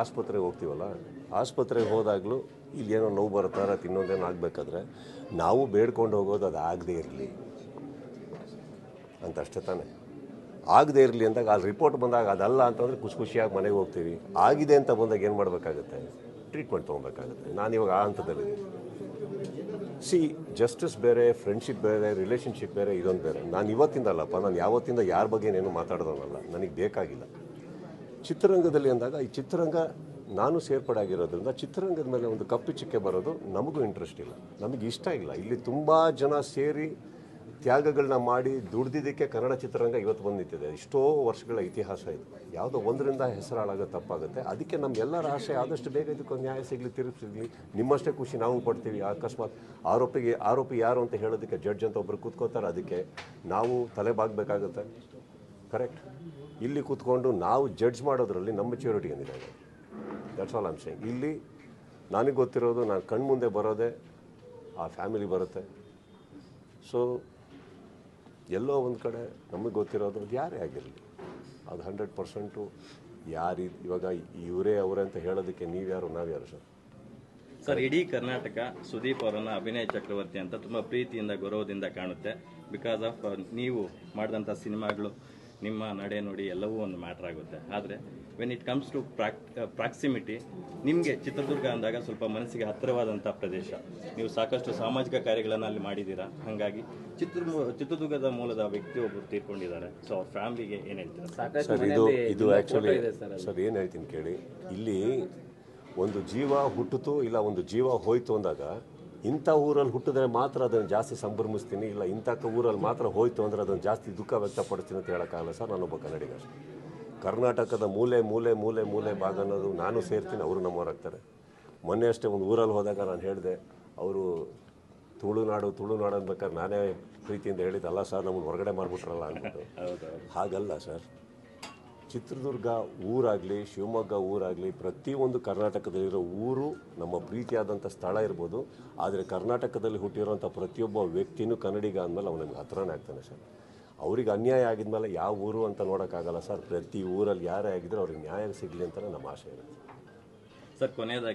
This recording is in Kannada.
ಆಸ್ಪತ್ರೆಗೆ ಹೋಗ್ತೀವಲ್ಲ, ಆಸ್ಪತ್ರೆಗೆ ಹೋದಾಗಲೂ ಇಲ್ಲಿ ಏನೋ ನೋವು ಬರುತ್ತಾರೆ ಇನ್ನೊಂದೇನೋ ಆಗಬೇಕಾದ್ರೆ ನಾವು ಬೇಡ್ಕೊಂಡು ಹೋಗೋದು ಅದು ಆಗದೇ ಇರಲಿ. ಅಂತ ಅಷ್ಟೇ ತಾನೆ. ಆಗದೇ ಇರಲಿ ಅಂದಾಗ ಆ ರಿಪೋರ್ಟ್ ಬಂದಾಗ ಅದಲ್ಲ ಅಂತಂದರೆ ಖುಷಿ ಖುಷಿಯಾಗಿ ಮನೆಗೆ ಹೋಗ್ತೀವಿ. ಆಗಿದೆ ಅಂತ ಬಂದಾಗ ಏನು ಮಾಡಬೇಕಾಗುತ್ತೆ? ಟ್ರೀಟ್ಮೆಂಟ್ ತೊಗೊಬೇಕಾಗುತ್ತೆ. ನಾನು ಇವಾಗ ಆ ಹಂತದಲ್ಲಿ ಸಿ, ಜಸ್ಟಿಸ್ ಬೇರೆ, ಫ್ರೆಂಡ್ಶಿಪ್ ಬೇರೆ ರಿಲೇಷನ್ಶಿಪ್ ಬೇರೆ, ಇದೊಂದು ಬೇರೆ. ನಾನು ಇವತ್ತಿಂದಲ್ಲಪ್ಪ, ನಾನು ಯಾವತ್ತಿಂದ ಯಾರ ಬಗ್ಗೆ ಏನೇನು ಮಾತಾಡೋದನ್ನಲ್ಲ. ನನಗೆ ಬೇಕಾಗಿಲ್ಲ. ಚಿತ್ರರಂಗದಲ್ಲಿ ಅಂದಾಗ ಈ ಚಿತ್ರರಂಗ ನಾನು ಸೇರ್ಪಡೆ ಆಗಿರೋದ್ರಿಂದ ಚಿತ್ರರಂಗದ ಮೇಲೆ ಒಂದು ಕಪ್ಪು ಚಿಕ್ಕೆ ಬರೋದು ನಮಗೂ ಇಂಟ್ರೆಸ್ಟ್ ಇಲ್ಲ. ನಮಗೆ ಇಷ್ಟ ಇಲ್ಲ. ಇಲ್ಲಿ ತುಂಬ ಜನ ಸೇರಿ ತ್ಯಾಗಗಳನ್ನ ಮಾಡಿ ದುಡ್ದಿದ್ದಕ್ಕೆ ಕನ್ನಡ ಚಿತ್ರರಂಗ ಇವತ್ತು ಬಂದು ನಿಂತಿದೆ ಎಷ್ಟೋ ವರ್ಷಗಳ ಇತಿಹಾಸ ಇದು. ಯಾವುದೋ ಒಂದರಿಂದ ಹೆಸರಾಳಾಗೋದು ತಪ್ಪಾಗುತ್ತೆ. ಅದಕ್ಕೆ ನಮ್ಮೆಲ್ಲರ ಆಸೆ ಆದಷ್ಟು ಬೇಗ ಇದಕ್ಕೊಂದು ನ್ಯಾಯ ಸಿಗಲಿ ತಿರುಗಿ ಸಿಗಲಿ. ನಿಮ್ಮಷ್ಟೇ ಖುಷಿ ನಾವು ಪಡ್ತೀವಿ. ಅಕಸ್ಮಾತ್ ಆರೋಪಿಗೆ, ಆರೋಪಿ ಯಾರು ಅಂತ ಹೇಳೋದಕ್ಕೆ ಜಡ್ಜ್ ಅಂತ ಒಬ್ಬರು ಕೂತ್ಕೋತಾರೆ. ಅದಕ್ಕೆ ನಾವು ತಲೆ ಬಾಗಬೇಕಾಗುತ್ತೆ ಕರೆಕ್ಟ್ ಇಲ್ಲಿ ಕೂತ್ಕೊಂಡು ನಾವು ಜಡ್ಜ್ ಮಾಡೋದ್ರಲ್ಲಿ ನಮ್ಮ ಮೆಚ್ಯೂರಿಟಿ ಏನಿದೆ ದಟ್ಸ್ ಆಲ್ ಆಮ್ ಇಲ್ಲಿ ನನಗೆ ಗೊತ್ತಿರೋದು ನಾನು ಕಣ್ಮುಂದೆ ಬರೋದೇ, ಆ ಫ್ಯಾಮಿಲಿ ಬರುತ್ತೆ. ಸೊ ಎಲ್ಲೋ ಒಂದು ಕಡೆ ನಮಗೆ ಗೊತ್ತಿರೋದು ಅದು ಯಾರೇ ಆಗಿರಲಿ. ಅದು ಹಂಡ್ರೆಡ್ ಪರ್ಸೆಂಟು ಯಾರು, ಇವಾಗ ಇವರೇ ಅವರೇ ಅಂತ ಹೇಳೋದಕ್ಕೆ ನೀವ್ಯಾರು ನಾವ್ಯಾರು ಸರ್? ಸರ್, ಇಡೀ ಕರ್ನಾಟಕ ಸುದೀಪ್ ಅವರನ್ನು ಅಭಿನಯ ಚಕ್ರವರ್ತಿ ಅಂತ ತುಂಬ ಪ್ರೀತಿಯಿಂದ, ಗೌರವದಿಂದ ಕಾಣುತ್ತೆ. ಬಿಕಾಸ್ ಆಫ್ ನೀವು ಮಾಡಿದಂಥ ಸಿನಿಮಾಗಳು ನಿಮ್ಮ ನಡೆ ನುಡಿ ಎಲ್ಲವೂ ಒಂದು ಮ್ಯಾಟ್ರ್ ಆಗುತ್ತೆ. ಆದರೆ when it comes to ಪ್ರಾಕ್ proximity ನಿಮಗೆ ಚಿತ್ರದುರ್ಗ ಅಂದಾಗ ಸ್ವಲ್ಪ ಮನಸ್ಸಿಗೆ ಹತ್ತಿರವಾದಂಥ ಪ್ರದೇಶ. ನೀವು ಸಾಕಷ್ಟು ಸಾಮಾಜಿಕ ಕಾರ್ಯಗಳನ್ನು ಅಲ್ಲಿ ಮಾಡಿದ್ದೀರಾ? ಹಾಗಾಗಿ ಚಿತ್ರ ಚಿತ್ರದುರ್ಗದ ಮೂಲದ ವ್ಯಕ್ತಿ ಒಬ್ಬರು ತೀರ್ಕೊಂಡಿದ್ದಾರೆ. ಸೊ ಅವ್ರ ಫ್ಯಾಮಿಲಿಗೆ ಏನು ಹೇಳ್ತೀರಾ? ಸರ್ ಇದು ಇದು ಆ್ಯಕ್ಚುಲಿ ಸರ್ ಏನು ಹೇಳ್ತೀನಿ ಕೇಳಿ. ಇಲ್ಲಿ ಒಂದು ಜೀವ ಹುಟ್ಟಿತು ಇಲ್ಲ ಒಂದು ಜೀವ ಹೋಯ್ತು ಅಂದಾಗ ಇಂಥ ಊರಲ್ಲಿ ಹುಟ್ಟಿದ್ರೆ ಮಾತ್ರ ಅದನ್ನು ಜಾಸ್ತಿ ಸಂಭ್ರಮಿಸ್ತೀನಿ ಇಲ್ಲ ಇಂಥ ಊರಲ್ಲಿ ಮಾತ್ರ ಹೋಯ್ತು ಅಂದರೆ ಅದನ್ನು ಜಾಸ್ತಿ ದುಃಖ ವ್ಯಕ್ತಪಡಿಸ್ತೀನಿ ಅಂತ ಹೇಳೋಕ್ಕಾಗಲ್ಲ ಸರ್ ನಾನೊಬ್ಬ ಕನ್ನಡಿಗ ಕರ್ನಾಟಕದ ಮೂಲೆ ಮೂಲೆ ಮೂಲೆ ಮೂಲೆ ಭಾಗ ಅನ್ನೋದು ನಾನು ಸೇರ್ತೀನಿ ಅವರು ನಮ್ಮವರಾಗ್ತಾರೆ ಮೊನ್ನೆ ಅಷ್ಟೇ ಒಂದು ಊರಲ್ಲಿ ಹೋದಾಗ ನಾನು ಹೇಳಿದೆ ಅವರು ತುಳುನಾಡು ತುಳುನಾಡು ಅನ್ಬೇಕಾದ್ರೆ ನಾನೇ ಪ್ರೀತಿಯಿಂದ ಹೇಳಿದ್ದಲ್ಲ ಸರ್ ನಮ್ಮನ್ನು ಹೊರಗಡೆ ಮಾಡಿಬಿಟ್ರಲ್ಲ ಅಂದ್ಬಿಟ್ಟು. ಹಾಗಲ್ಲ ಸರ್. ಚಿತ್ರದುರ್ಗ ಊರಾಗಲಿ, ಶಿವಮೊಗ್ಗ ಊರಾಗಲಿ ಪ್ರತಿಯೊಂದು ಕರ್ನಾಟಕದಲ್ಲಿರೋ ಊರು ನಮ್ಮ ಪ್ರೀತಿಯಾದಂಥ ಸ್ಥಳ ಇರ್ಬೋದು. ಆದರೆ ಕರ್ನಾಟಕದಲ್ಲಿ ಹುಟ್ಟಿರುವಂಥ ಪ್ರತಿಯೊಬ್ಬ ವ್ಯಕ್ತಿನೂ ಕನ್ನಡಿಗ ಅಂದಮೇಲೆ ಅವ್ನು ಹತ್ರನೇ ಆಗ್ತಾನೆ ಸರ್. ಅವ್ರಿಗೆ ಅನ್ಯಾಯ ಆಗಿದ್ಮೇಲೆ ಯಾವ ಊರು ಅಂತ ನೋಡೋಕ್ಕಾಗಲ್ಲ ಸರ್. ಪ್ರತಿ ಊರಲ್ಲಿ ಯಾರೇ ಆಗಿದ್ರು ಅವ್ರಿಗೆ ನ್ಯಾಯ ಸಿಗಲಿ ಅಂತಲೇ ನಮ್ಮ ಆಸೆ ಇರುತ್ತೆ. ಸರ್, ಕೊನೆಯದಾಗಿ